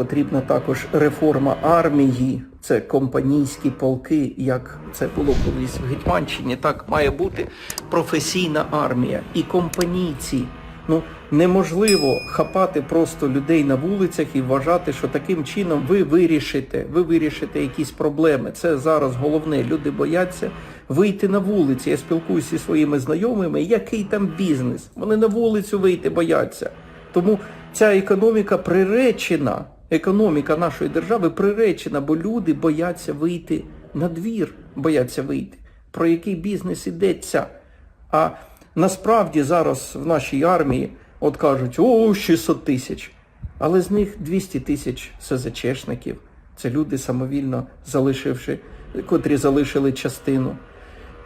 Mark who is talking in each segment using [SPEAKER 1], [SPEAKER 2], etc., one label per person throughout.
[SPEAKER 1] Потрібна також реформа армії, це компанійські полки, як це було колись в Гетьманщині. Так має бути професійна армія і компанійці. Ну неможливо хапати просто людей на вулицях і вважати, що таким чином ви вирішите, ви вирішите якісь проблеми. Це зараз головне. Люди бояться вийти на вулиці. Я спілкуюся зі своїми знайомими. Який там бізнес? Вони на вулицю вийти бояться. Тому ця економіка приречена. Економіка нашої держави приречена, бо люди бояться вийти на двір, бояться вийти. Про який бізнес йдеться? А насправді зараз в нашій армії от кажуть, о, 600 тисяч. Але з них 200 тисяч СЗЧшників. Це люди самовільно залишивши, котрі залишили частину.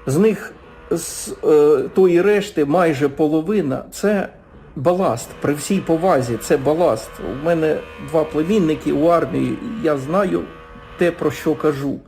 [SPEAKER 1] З них з е, тої решти майже половина це баласт. При всій повазі це баласт. У мене два племінники у армії, я знаю те, про що кажу.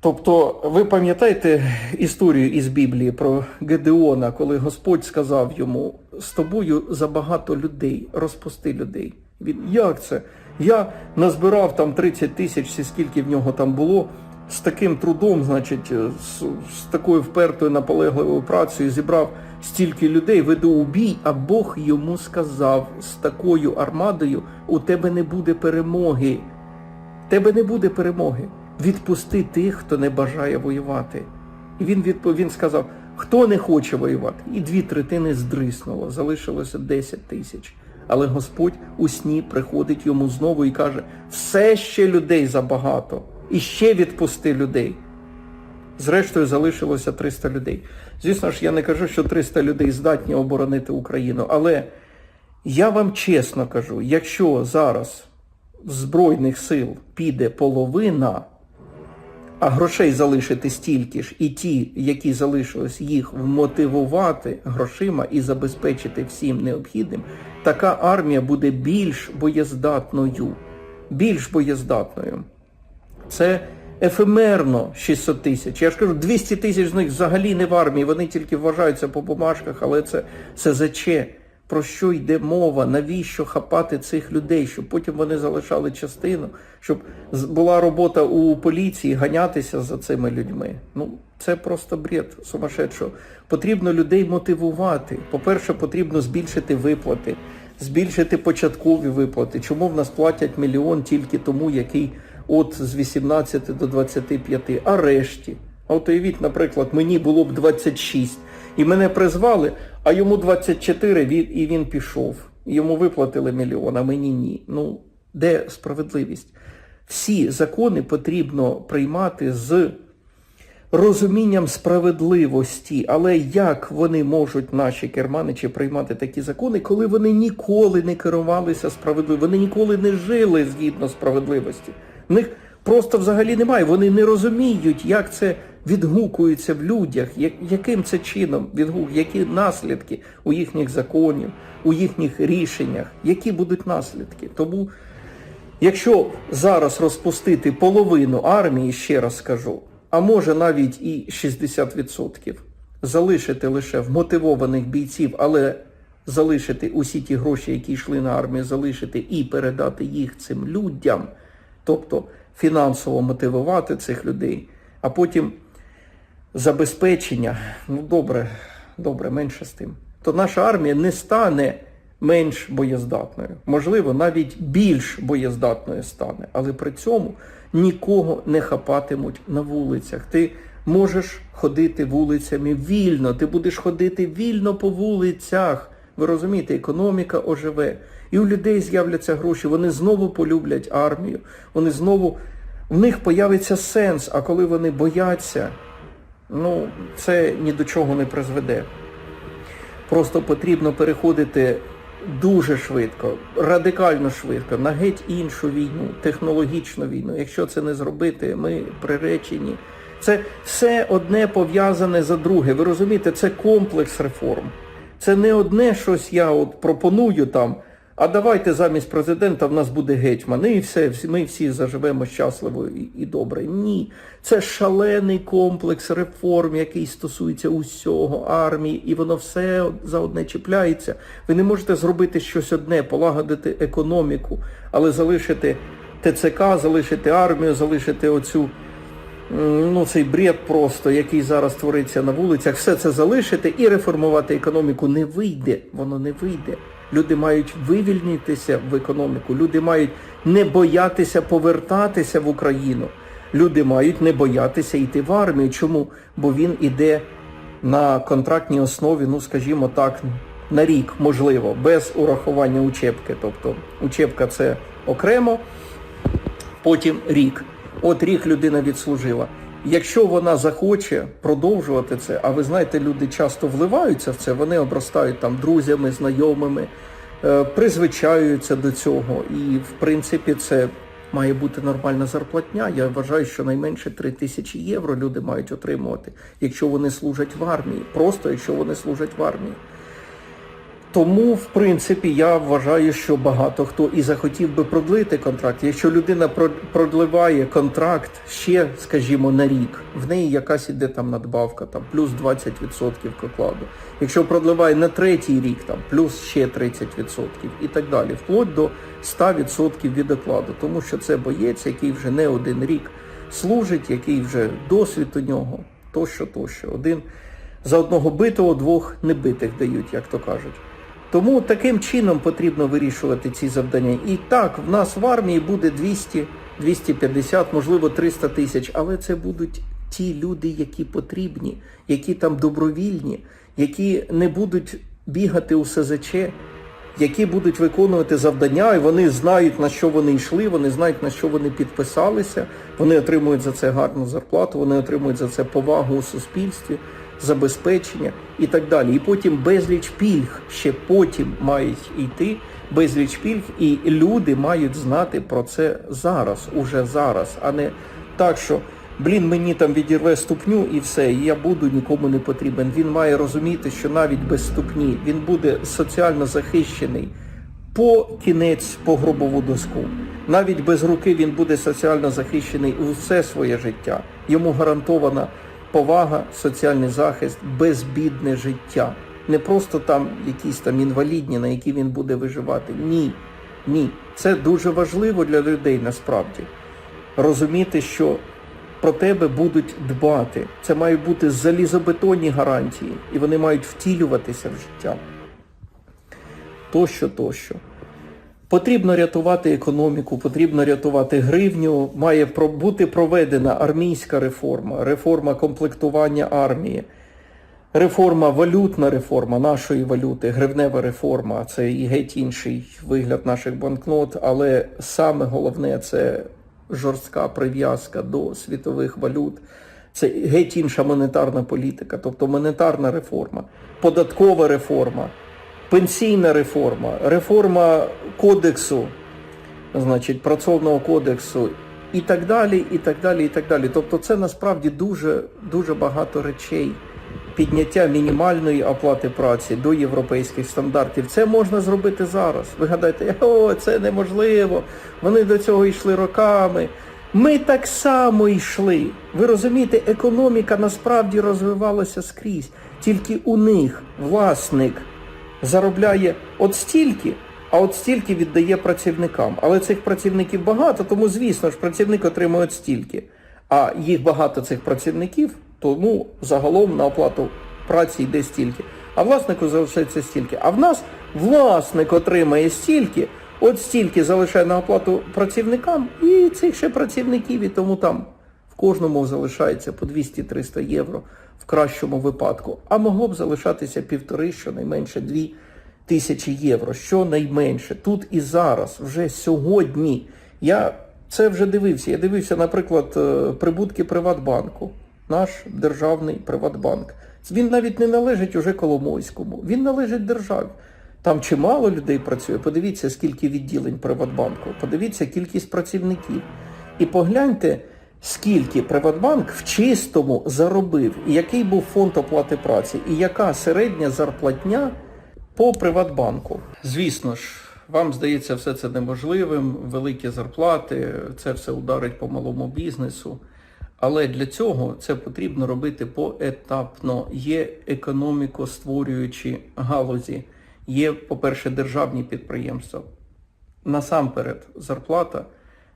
[SPEAKER 1] Тобто, ви пам'ятаєте історію із Біблії про Гедеона, коли Господь сказав йому: з тобою забагато людей, розпусти людей. Він як це? Я назбирав там 30 тисяч, скільки в нього там було, з таким трудом, значить, з, з такою впертою наполегливою працею зібрав стільки людей, веду у бій, а Бог йому сказав: з такою армадою у тебе не буде перемоги. Тебе не буде перемоги. Відпусти тих, хто не бажає воювати. І він відпов... він сказав, хто не хоче воювати. І дві третини здриснуло, залишилося 10 тисяч. Але Господь у сні приходить йому знову і каже, все ще людей забагато. І ще відпусти людей. Зрештою, залишилося 300 людей. Звісно ж, я не кажу, що 300 людей здатні оборонити Україну, але я вам чесно кажу, якщо зараз Збройних сил піде половина, а грошей залишити стільки ж, і ті, які залишились, їх вмотивувати грошима і забезпечити всім необхідним, така армія буде більш боєздатною. Більш боєздатною. Це ефемерно 600 тисяч. Я ж кажу, 200 тисяч з них взагалі не в армії, вони тільки вважаються по бумажках, але це СЗЧ. Про що йде мова? Навіщо хапати цих людей, щоб потім вони залишали частину, щоб була робота у поліції ганятися за цими людьми? Ну, це просто бред сумасшедшого. Потрібно людей мотивувати. По-перше, потрібно збільшити виплати, збільшити початкові виплати. Чому в нас платять мільйон тільки тому, який от з 18 до 25, а решті? От уявіть, наприклад, мені було б 26, і мене призвали, а йому 24, він- і він пішов. Йому виплатили мільйон, а мені ні. Ну, де справедливість? Всі закони потрібно приймати з розумінням справедливості. Але як вони можуть, наші керманичі, приймати такі закони, коли вони ніколи не керувалися справедливо, вони ніколи не жили згідно справедливості? В них просто взагалі немає. Вони не розуміють, як це відгукується в людях, яким це чином відгук, які наслідки у їхніх законів, у їхніх рішеннях, які будуть наслідки. Тому Якщо зараз розпустити половину армії, ще раз скажу, а може навіть і 60%, залишити лише вмотивованих бійців, але залишити усі ті гроші, які йшли на армію, залишити і передати їх цим людям, тобто фінансово мотивувати цих людей, а потім забезпечення, ну добре, добре, менше з тим, то наша армія не стане менш боєздатною. Можливо, навіть більш боєздатною стане, але при цьому нікого не хапатимуть на вулицях. Ти можеш ходити вулицями вільно, ти будеш ходити вільно по вулицях. Ви розумієте, економіка оживе. І у людей з'являться гроші, вони знову полюблять армію, вони знову, в них появиться сенс, а коли вони бояться, ну, це ні до чого не призведе. Просто потрібно переходити дуже швидко, радикально швидко, на геть іншу війну, технологічну війну. Якщо це не зробити, ми приречені. Це все одне пов'язане за друге. Ви розумієте, це комплекс реформ. Це не одне щось я от пропоную там А давайте замість президента в нас буде гетьман, і все, ми всі заживемо щасливо і, добре. Ні, це шалений комплекс реформ, який стосується усього армії, і воно все за одне чіпляється. Ви не можете зробити щось одне, полагодити економіку, але залишити ТЦК, залишити армію, залишити оцю ну, цей бред просто, який зараз твориться на вулицях, все це залишити і реформувати економіку не вийде. Воно не вийде. Люди мають вивільнитися в економіку, люди мають не боятися повертатися в Україну. Люди мають не боятися йти в армію. Чому? Бо він іде на контрактній основі, ну скажімо так, на рік, можливо, без урахування учебки. Тобто учебка це окремо, потім рік. От рік людина відслужила. Якщо вона захоче продовжувати це, а ви знаєте, люди часто вливаються в це, вони обростають там друзями, знайомими, е, призвичаюються до цього. І в принципі це має бути нормальна зарплатня. Я вважаю, що найменше 3 тисячі євро люди мають отримувати, якщо вони служать в армії. Просто якщо вони служать в армії. Тому, в принципі, я вважаю, що багато хто і захотів би продлити контракт. Якщо людина про- продливає контракт ще, скажімо, на рік, в неї якась іде там надбавка, там плюс 20% к окладу. Якщо продливає на третій рік, там плюс ще 30% і так далі, вплоть до 100% від окладу, тому що це боєць, який вже не один рік служить, який вже досвід у нього, тощо, тощо. Один за одного битого двох небитих дають, як то кажуть. Тому таким чином потрібно вирішувати ці завдання. І так, в нас в армії буде 200, 250, можливо 300 тисяч, але це будуть ті люди, які потрібні, які там добровільні, які не будуть бігати у СЗЧ, які будуть виконувати завдання, і вони знають, на що вони йшли, вони знають, на що вони підписалися, вони отримують за це гарну зарплату, вони отримують за це повагу у суспільстві, забезпечення і так далі. І потім безліч пільг ще потім мають йти, безліч пільг, і люди мають знати про це зараз, уже зараз, а не так, що. Блін, мені там відірве ступню і все, і я буду нікому не потрібен. Він має розуміти, що навіть без ступні він буде соціально захищений по кінець по гробову доску. Навіть без руки він буде соціально захищений усе своє життя. Йому гарантована повага, соціальний захист, безбідне життя. Не просто там якісь там інвалідні, на які він буде виживати. Ні. Ні. Це дуже важливо для людей насправді. Розуміти, що про тебе будуть дбати. Це мають бути залізобетонні гарантії, і вони мають втілюватися в життя. Тощо, тощо. Потрібно рятувати економіку, потрібно рятувати гривню. Має бути проведена армійська реформа, реформа комплектування армії, реформа, валютна реформа нашої валюти, гривнева реформа. Це і геть інший вигляд наших банкнот, але саме головне це жорстка прив'язка до світових валют. Це геть інша монетарна політика, тобто монетарна реформа, податкова реформа, пенсійна реформа, реформа кодексу, значить, працовного кодексу і так далі, і так далі, і так далі. Тобто це насправді дуже, дуже багато речей. Підняття мінімальної оплати праці до європейських стандартів. Це можна зробити зараз. Ви гадаєте, о, це неможливо. Вони до цього йшли роками. Ми так само йшли. Ви розумієте, економіка насправді розвивалася скрізь. Тільки у них власник заробляє от стільки, а от стільки віддає працівникам. Але цих працівників багато, тому звісно ж працівник отримує от стільки. А їх багато цих працівників, тому загалом на оплату праці йде стільки. А власнику залишається стільки. А в нас власник отримає стільки, от стільки залишає на оплату працівникам, і цих ще працівників, і тому там в кожному залишається по 200-300 євро в кращому випадку. А могло б залишатися півтори, щонайменше дві тисячі євро. Щонайменше. Тут і зараз, вже сьогодні. Я це вже дивився. Я дивився, наприклад, е, прибутки Приватбанку, наш державний Приватбанк. Він навіть не належить уже Коломойському, він належить державі. Там чимало людей працює. Подивіться, скільки відділень Приватбанку, подивіться кількість працівників. І погляньте, скільки Приватбанк в чистому заробив, і який був фонд оплати праці, і яка середня зарплатня по Приватбанку. Звісно ж, вам здається все це неможливим, великі зарплати, це все ударить по малому бізнесу. Але для цього це потрібно робити поетапно. Є економіко-створюючі галузі, є, по-перше, державні підприємства. Насамперед, зарплата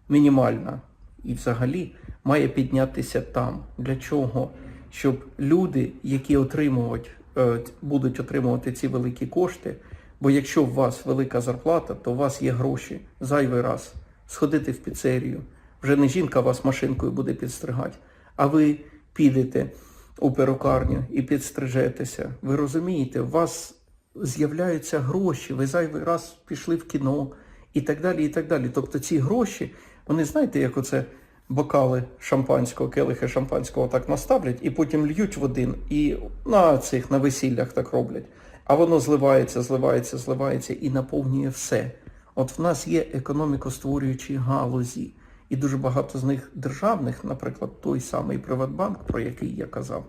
[SPEAKER 1] мінімальна і взагалі має піднятися там. Для чого? Щоб люди, які отримують, е, будуть отримувати ці великі кошти, бо якщо у вас велика зарплата, то у вас є гроші зайвий раз сходити в піцерію. Вже не жінка вас машинкою буде підстригати, а ви підете у перукарню і підстрижетеся. Ви розумієте, у вас з'являються гроші, ви зайвий раз пішли в кіно і так далі. і так далі. Тобто ці гроші, вони знаєте, як оце бокали шампанського, келихи шампанського так наставлять і потім льють в один і на цих на весіллях так роблять. А воно зливається, зливається, зливається і наповнює все. От в нас є економіко-створюючі галузі, і дуже багато з них державних, наприклад, той самий Приватбанк, про який я казав.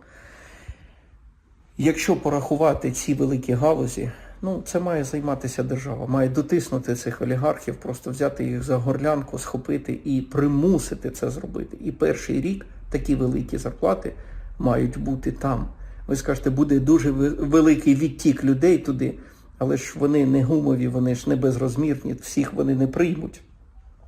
[SPEAKER 1] Якщо порахувати ці великі галузі, ну це має займатися держава, має дотиснути цих олігархів, просто взяти їх за горлянку, схопити і примусити це зробити. І перший рік такі великі зарплати мають бути там. Ви скажете, буде дуже великий відтік людей туди, але ж вони не гумові, вони ж не безрозмірні, всіх вони не приймуть.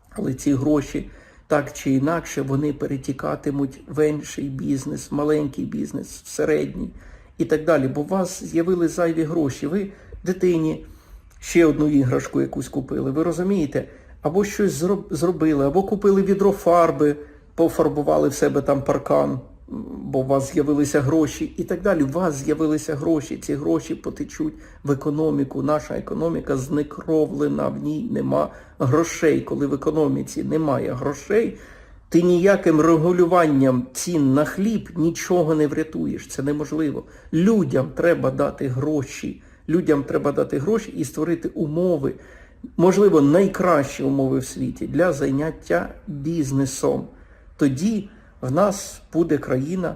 [SPEAKER 1] Але ці гроші так чи інакше вони перетікатимуть в інший бізнес, маленький бізнес, середній і так далі. Бо у вас з'явились зайві гроші. Ви дитині ще одну іграшку якусь купили. Ви розумієте? Або щось зроб- зробили, або купили відро фарби, пофарбували в себе там паркан, бо у вас з'явилися гроші і так далі. У вас з'явилися гроші. Ці гроші потечуть в економіку. Наша економіка знекровлена, в ній нема грошей. Коли в економіці немає грошей, ти ніяким регулюванням цін на хліб нічого не врятуєш. Це неможливо. Людям треба дати гроші. Людям треба дати гроші і створити умови, можливо, найкращі умови в світі для зайняття бізнесом. Тоді в нас буде країна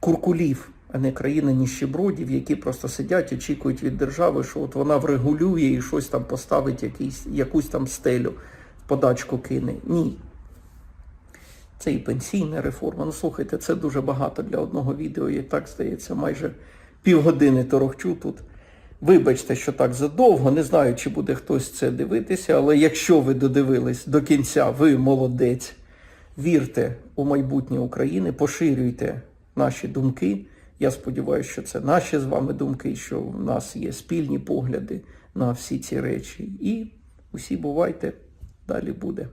[SPEAKER 1] куркулів, а не країна ніщебродів, які просто сидять, очікують від держави, що от вона врегулює і щось там поставить, якийсь, якусь там стелю, подачку кине. Ні. Це і пенсійна реформа. Ну слухайте, це дуже багато для одного відео. Я так здається, майже півгодини торохчу тут. Вибачте, що так задовго. Не знаю, чи буде хтось це дивитися, але якщо ви додивились до кінця, ви молодець. Вірте у майбутнє України, поширюйте наші думки. Я сподіваюся, що це наші з вами думки, що в нас є спільні погляди на всі ці речі. І усі бувайте, далі буде.